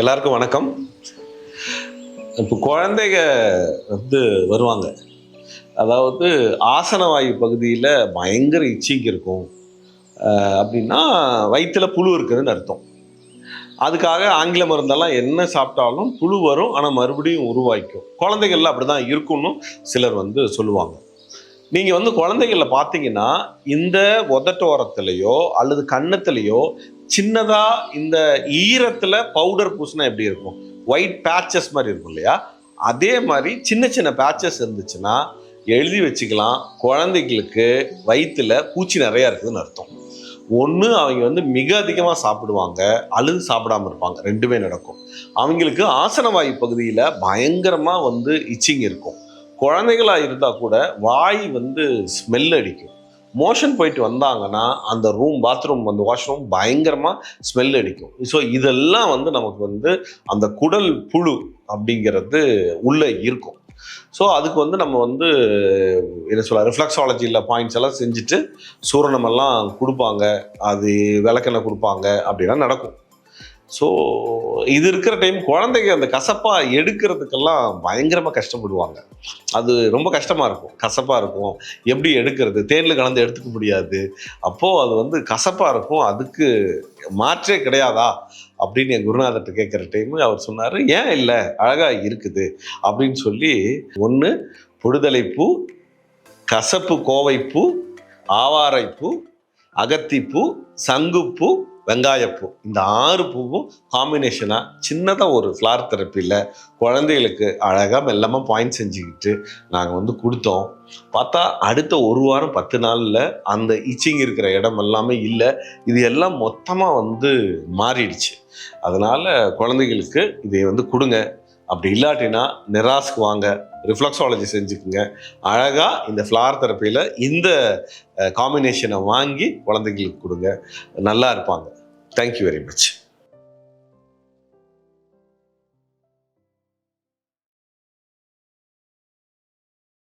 எல்லாருக்கும் வணக்கம். இப்போ குழந்தைங்க வந்து வருவாங்க. அதாவது ஆசன வாயு பகுதியில் பயங்கர இச்சிங் இருக்கும். அப்படின்னா வயிற்றுல புழு இருக்குதுன்னு அர்த்தம். அதுக்காக ஆங்கில மருந்தெல்லாம் என்ன சாப்பிட்டாலும் புழு வரும் ஆனால் மறுபடியும் உருவாக்கும் குழந்தைகள்லாம் அப்படி தான் இருக்கும்னு சிலர் வந்து சொல்லுவாங்க. நீங்கள் வந்து குழந்தைகள பார்த்தீங்கன்னா இந்த உதட்டோரத்துலையோ அல்லது கன்னத்துலேயோ சின்னதாக இந்த ஈரத்தில் பவுடர் பூசினா எப்படி இருக்கும்? ஒயிட் பேச்சஸ் மாதிரி இருக்கும் இல்லையா? அதே மாதிரி சின்ன சின்ன பேச்சஸ் இருந்துச்சுன்னா எழுதி வச்சுக்கலாம். குழந்தைகளுக்கு வயிற்றுல பூச்சி நிறையா இருக்குதுன்னு அர்த்தம். ஒன்று அவங்க வந்து மிக அதிகமாக சாப்பிடுவாங்க. அழுது சாப்பிடாம இருப்பாங்க. ரெண்டுமே நடக்கும். அவங்களுக்கு ஆசனவாயு பகுதியில் பயங்கரமாக வந்து இச்சிங் இருக்கும். குழந்தைகளாக இருந்தால் கூட வாய் வந்து ஸ்மெல் அடிக்கும். மோஷன் போயிட்டு வந்தாங்கன்னா அந்த ரூம் பாத்ரூம் அந்த வாஷ்ரூம் பயங்கரமாக ஸ்மெல் அடிக்கும். ஸோ இதெல்லாம் வந்து நமக்கு வந்து அந்த குடல் புழு அப்படிங்கிறது உள்ளே இருக்கும். ஸோ அதுக்கு வந்து நம்ம வந்து என்ன சொல்ல ரிஃப்ளெக்ஸாலஜியில் பாயிண்ட்ஸ் எல்லாம் செஞ்சுட்டு சூரணமெல்லாம் கொடுப்பாங்க. அது விளக்கெண்ணெய் கொடுப்பாங்க அப்படிலாம் நடக்கும். ஸோ இது இருக்கிற டைம் குழந்தைங்க அந்த கசப்பாக எடுக்கிறதுக்கெல்லாம் பயங்கரமாக கஷ்டப்படுவாங்க. அது ரொம்ப கஷ்டமாக இருக்கும். கசப்பாக இருக்கும். எப்படி எடுக்கிறது? தேனில் கலந்து எடுத்துக்க முடியாது. அப்போது அது வந்து கசப்பாக இருக்கும். அதுக்கு மாற்றே கிடையாதா? அப்படின்னு என் குருநாதர்கிட்ட கேட்குற டைமு அவர் சொன்னார் ஏன் இல்லை? அழகாக இருக்குது. அப்படின்னு சொல்லி ஒன்று புடுதலைப்பூ கசப்பு கோவைப்பூ ஆவாரைப்பூ அகத்திப்பூ சங்குப்பூ வெங்காயப்பூ இந்த ஆறு பூவும் காம்பினேஷனாக சின்னதாக ஒரு ஃப்ளார் தெரப்பியில் குழந்தைகளுக்கு அழகாக மெல்லமாக பாயிண்ட் செஞ்சுக்கிட்டு நாங்கள் வந்து கொடுத்தோம். பார்த்தா அடுத்த ஒரு வாரம் பத்து நாளில் அந்த இச்சிங் இருக்கிற இடம் எல்லாமே இல்லை. இது எல்லாம் மொத்தமாக வந்து மாறிடுச்சு. அதனால் குழந்தைகளுக்கு இதை வந்து கொடுங்க. அப்படி இல்லாட்டினா நிராஸ்க்கு வாங்க ரிஃப்ளக்ஸாலஜி செஞ்சுக்குங்க. அழகாக இந்த ஃப்ளார் தெரப்பியில் இந்த காம்பினேஷனை வாங்கி குழந்தைங்களுக்கு கொடுங்க. நல்லா இருப்பாங்க. Thank you very much